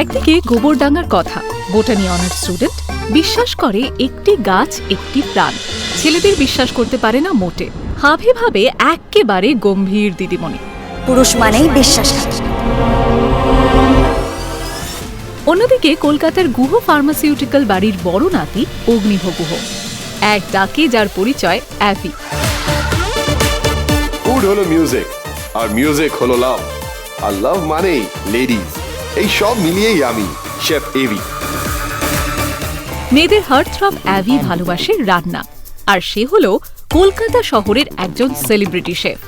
একদিকে গোবরডাঙ্গার কথা। Botany honours student বিশ্বাস করে একটি গাছ একটি প্রাণ। ছেলেদের বিশ্বাস করতে পারে না মোটে। হাভে ভাবে এক্কেবারে গম্ভীর দিদিমণি। পুরুষ মানেই বিশ্বাসঘাতক অন্যদিকে কলকাতার গুহ ফার্মাসিউটিক্যাল বাড়ির বড় নাতি অগ্নিভ গুহ এক ডাকে যার পরিচয় অ্যাভি। ফুড হলো মিউজিক আর মিউজিক হলো লাভ আর লাভ মানেই লেডিজ এই সব মিলিয়েই আমি শেফ এভি। মেয়েদের হার্টথ্রব অ্যাভি ভালোবাসে রান্না। আর সে হলো কলকাতা শহরের একজন সেলিব্রিটি শেফ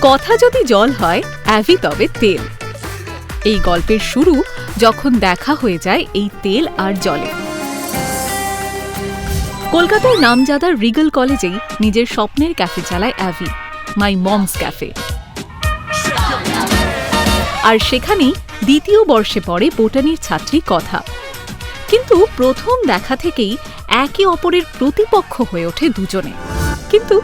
কথা যদি জল হয় অ্যাভি তবে তেল। এই গল্পের শুরু যখন দেখা হয়ে যায় এই তেল আর জলে। কলকাতার নামজাদার রিগল কলেজেই নিজের স্বপ্নের ক্যাফে চালায় অ্যাভি মাই মমস ক্যাফে আর সেখানেই দ্বিতীয় বর্ষে পড়ে বোটানির ছাত্রী কথা। কিন্তু প্রথম দেখা থেকেই একে অপরের প্রতিপক্ষ হয়ে ওঠে দুজনে। কিন্তু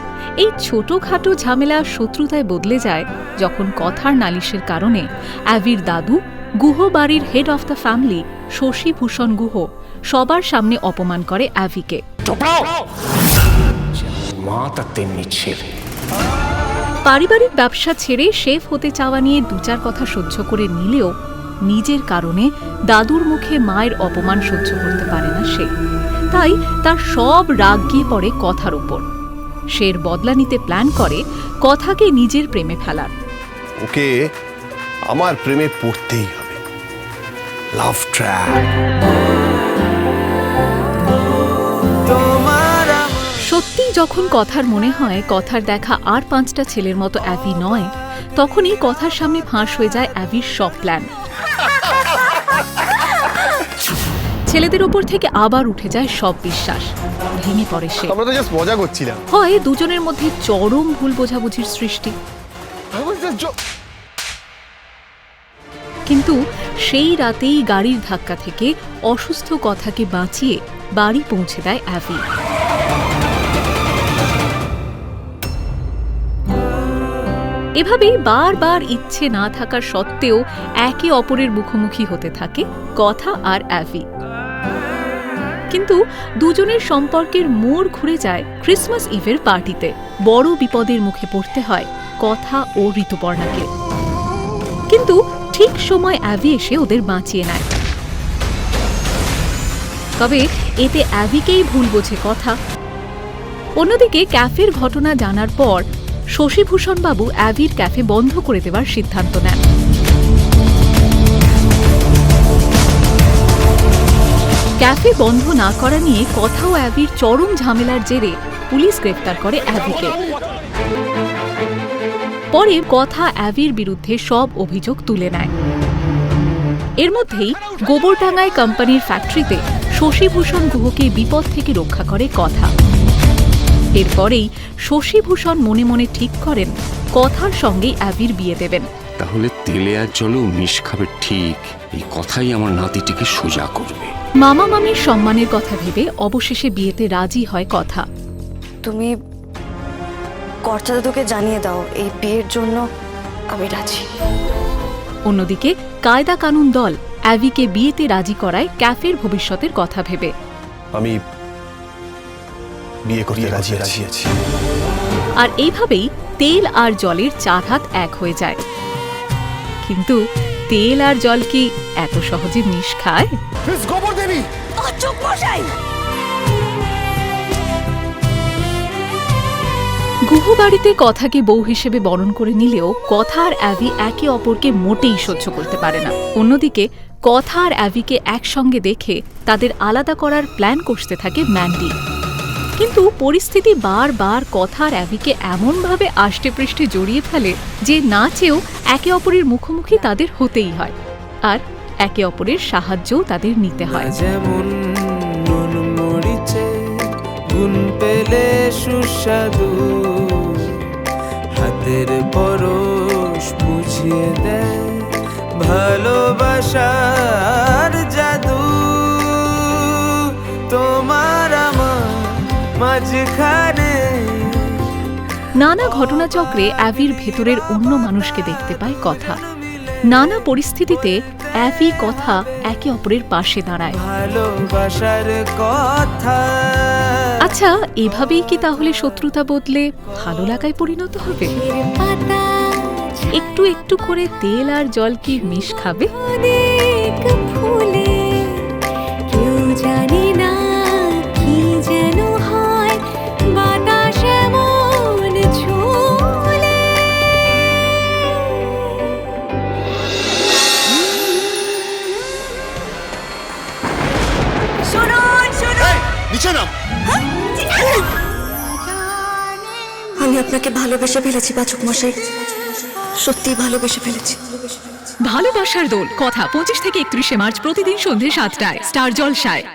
এই ছোটখাটো ঝামেলা শত্রুতায় বদলে যায় যখন কথার নালিশের কারণে অ্যাভির দাদু, গুহ বাড়ির head of the family Shashibhushan Guha সবার সামনে অপমান করে অ্যাভিকে। মা তার তেমনি ছেলে পারিবারিক ব্যবসা ছেড়ে শেফ হতে চাওয়া নিয়ে দু চার কথা সহ্য করে নিলেও নিজের কারণে দাদুর মুখে মায়ের অপমান সহ্য করতে পারে না সে। তাই তার সব রাগ গিয়ে পড়ে কথার উপর। এর বদলা নিতে প্ল্যান করে কথাকে নিজের প্রেমে ফেলার। ওকে আমার প্রেমে পড়তেই হবে। লাভ ট্র্যাপ যখন কথার মনে হয় কথার দেখা আর পাঁচটা ছেলের মতো অ্যাভি নয় তখনই কথার সামনে ফাঁস হয়ে যায় অ্যাভির সব প্ল্যান। ছেলেদের ওপর থেকে আবার উঠে যায় সব বিশ্বাস। ভেঙে পড়ে সে। আমরা তো জাস্ট মজা করছিলাম। হয় দুজনের মধ্যে চরম ভুল বোঝাবুঝির সৃষ্টি। কিন্তু সেই রাতেই গাড়ির ধাক্কা থেকে অসুস্থ কথাকে বাঁচিয়ে বাড়ি পৌঁছে দেয় অ্যাভি। এভাবেই বারবার ইচ্ছে না থাকার সত্ত্বেও একে অপরের মুখোমুখি হতে থাকে কথা আর অ্যাভি। কিন্তু দুজনের সম্পর্কের মোড় ঘুরে যায় ক্রিসমাস ইভের পার্টিতে। বড় বিপদের মুখে পড়তে হয় কথা ও ঋতুপর্ণাকে। কিন্তু ঠিক সময় অ্যাভি এসে ওদের বাঁচিয়ে নেয়। তবে এতে অ্যাভিকেই ভুল বোঝে কথা। অন্যদিকে ক্যাফের ঘটনা জানার পর শশীভূষণ বাবু অ্যাভির ক্যাফে বন্ধ করে দেওয়ার সিদ্ধান্ত নেন। ক্যাফে বন্ধ না করা নিয়ে কথা ও অ্যাভির চরম ঝামেলার জেরে পুলিশ গ্রেফতার করে অ্যাভিকে। পরে কথা অ্যাভির বিরুদ্ধে সব অভিযোগ তুলে নেয়। এর মধ্যেই গোবরডাঙ্গায় কোম্পানির ফ্যাক্টরিতে শশীভূষণ গুহকে বিপদ থেকে রক্ষা করে কথা। এরপরেই শশীভূষণ মনে মনে ঠিক করেন কথার সঙ্গেই অ্যাভির বিয়ে দেবেন। তাহলে তেলে আর জলেও মিশ খাবে ঠিক এই কথাই আমার নাতিটিকে সোজা করবে। মামা মামির সম্মানের কথা ভেবে অবশেষে বিয়েতে রাজি হয় কথা। তুমি কর্তা দাদুকে জানিয়ে দাও এই বিয়ের জন্য আমি রাজি। অন্যদিকে কায়দা কানুন দল অ্যাভিকে বিয়েতে রাজি করায় ক্যাফের ভবিষ্যতের কথা ভেবে। আমি বিয়ে করতে রাজি আছি। আর এইভাবেই তেল আর জলের চার হাত এক হয়ে যায়। কিন্তু তেল আর জল কি এত সহজে মিশ খায়? গোবর দেবী! চুপ মশাই! গুহ বাড়িতে কথাকে বউ হিসেবে বরণ করে নিলেও কথা আর অ্যাভি একে অপরকে মোটেই সহ্য করতে পারে না। অন্যদিকে কথা আর অ্যাভিকে একসঙ্গে দেখে তাদের আলাদা করার প্ল্যান করতে থাকে ম্যান্ডি। কিন্তু পরিস্থিতি বারবার কথা আর অ্যাভিকে এমনভাবে আষ্টে পৃষ্ঠে জড়িয়ে ফেলে যে না চেয়েও একে অপরের মুখোমুখি তাদের হতেই হয়। আর একে অপরের সাহায্যও তাদের নিতে হয়। যেমন গুণ পেলে সুস্বাদু, হাতের পরশ বুঝিয়ে দেয় ভালোবাসার নানা ঘটনাচক্রে অ্যাভির ভেতরের অন্য মানুষকে দেখতে পায় কথা। নানা পরিস্থিতিতে অ্যাভি কথা একে অপরের পাশে দাঁড়ায়। ভালোবাসার কথা। আচ্ছা এভাবেই কি তাহলে শত্রুতা বদলে ভালো লাগায় পরিণত হবে? একটু একটু করে তেল আর জল কি মিশ খাবে? আমি আপনাকে ভালোবেসে ফেলেছি, পাচক মশাই। সত্যি ভালোবেসে ফেলেছি। ভালোবাসার দোল, কথা পঁচিশ থেকে একত্রিশে মার্চ প্রতিদিন সন্ধ্যে সাতটায়, স্টার জলসায়।